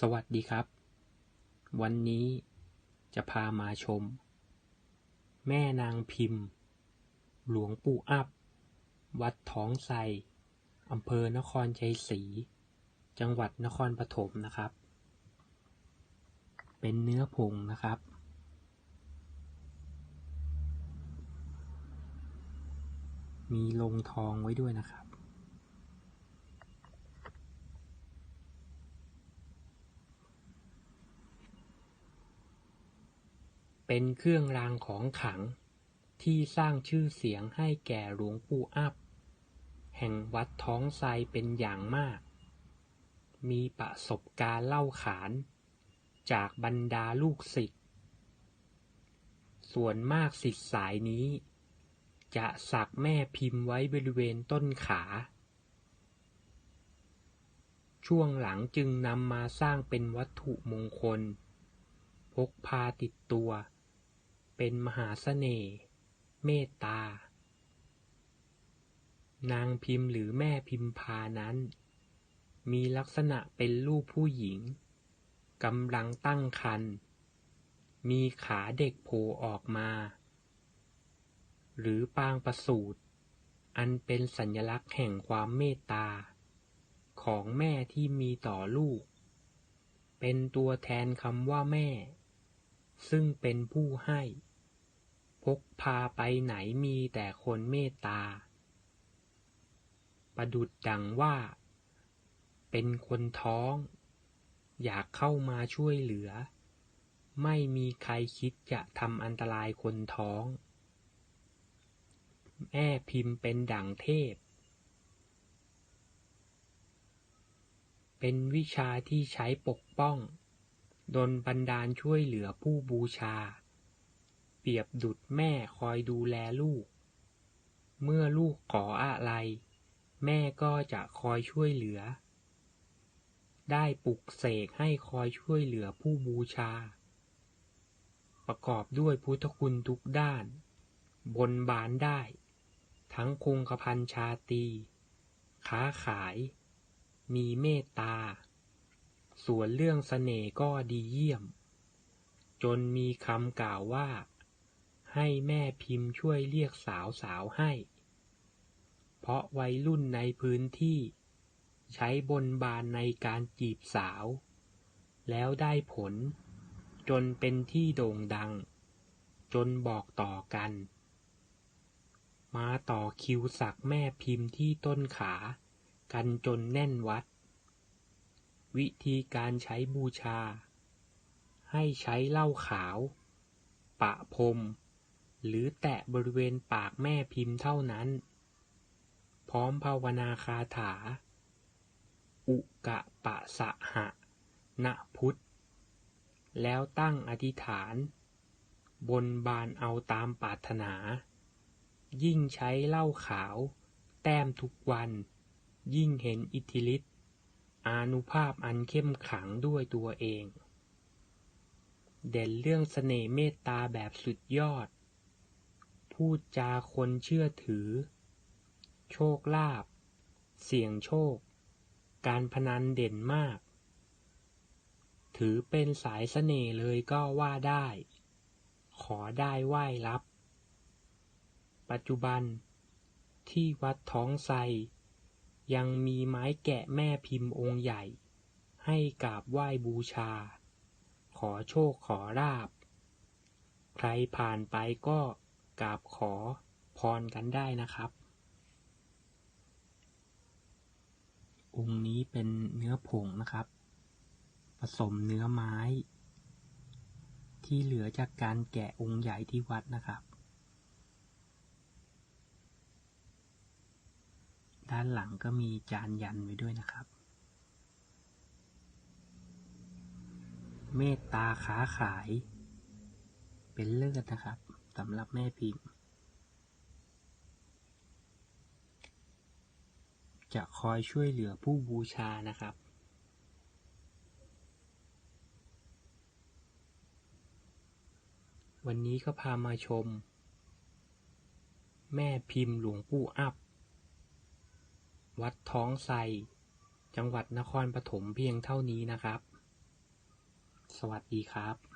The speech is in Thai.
สวัสดีครับ วันนี้จะพามาชม แม่นางพิมพ์ หลวงปู่อับวัดท้องไทรอำเภอนครชัยศรี จังหวัดนครปฐมนะครับ เป็นเนื้อผงนะครับ มีลงทองไว้ด้วยนะครับ เป็นเครื่องรางของขลัง ที่สร้างชื่อเสียงให้แก่หลวงปู่อับแห่งวัดท้องไทรเป็นอย่างมาก มีประสบการณ์เล่าขาน จากบรรดาลูกศิษย์ส่วนมากศิษย์สายนี้ จะสักแม่พิมพ์ไว้บริเวณต้นขา ช่วงหลังจึงนำมาสร้างเป็นวัตถุมงคล พกพาติดตัว เป็นมหาเสน่ห์ เมตตา นางพิมพ์หรือแม่พิมพานั้น มีลักษณะเป็นรูปผู้หญิงกำลังตั้งครรภ์มีขาเด็กโผล่ออกมา หรือปางประสูติอันเป็นสัญลักษณ์แห่งความเมตตา ของแม่ที่มีต่อลูก เป็นตัวแทนคำว่าแม่ ซึ่งเป็นผู้ให้ พกพาไปไหนมีแต่คนเมตตา ประดุดดังว่า เป็นคนท้อง อยากเข้ามาช่วยเหลือ ไม่มีใครคิดจะทำอันตรายคนท้อง แม่พิมพ์เป็นดั่งเทพเป็นวิชาที่ใช้ปกป้อง ดลบันดาลช่วยเหลือผู้บูชา เปรียบดุจแม่คอยดูแลลูก เมื่อลูกขออะไร แม่ก็จะคอยช่วยเหลือ ได้ปลุกเสกให้คอยช่วยเหลือผู้บูชา ประกอบด้วยพุทธคุณทุกด้าน บนบานได้ ทั้งคงกระพันชาตี ค้าขาย มีเมตตา ส่วนเรื่องเสน่ห์ก็ดีเยี่ยม จนมีคำกล่าวว่า ให้แม่พิมพ์ช่วยเรียกสาวสาวให้ เพราะวัยรุ่นในพื้นที่ ใช้บนบานในการจีบสาว แล้วได้ผล จนเป็นที่โด่งดัง จนบอกต่อกัน มาต่อคิวสักแม่พิมพ์ที่ต้นขา กันจนแน่นวัด วิธีการใช้บูชา ให้ใช้เหล้าขาว ปะพรม หรือแตะบริเวณปากแม่พิมพ์เท่านั้น พร้อมภาวนาคาถา อุกะปะสะหะนะพุทธ แล้วตั้งอธิษฐาน บนบานเอาตามปรารถนา ยิ่งใช้เหล้าขาว แต้มทุกวัน ยิ่งเห็นอิทธิฤทธิ อานุภาพอันเข้มขลังด้วยตัวเอง เด่นเรื่องเสน่ห์เมตตาแบบสุดยอด พูดจาคนเชื่อถือ โชคลาภเสี่ยงโชค การพนันเด่นมาก ถือเป็นสายเสน่ห์เลยก็ว่าได้ ขอได้ไหว้รับ ปัจจุบันที่วัดท้องไทร ยังมีไม้แกะแม่พิมพ์องค์ใหญ่ ให้กราบไหว้บูชา ขอโชคขอลาบ ใครผ่านไปก็กราบขอพรกันได้นะครับ องค์นี้เป็นเนื้อผงนะครับ ผสมเนื้อไม้ ที่เหลือจากการแกะองค์ใหญ่ที่วัดนะครับ ด้านหลังก็มีจานยันไว้ด้วยนะครับ เมตตาค้าขาย เป็นเลิศนะครับสำหรับแม่พิมพ์ จะคอยช่วยเหลือผู้บูชานะครับวันนี้ก็พามาชม แม่พิมพ์หลวงปู่อับ วัดท้องไทรจังหวัดนครปฐมเพียงเท่านี้นะครับ สวัสดีครับ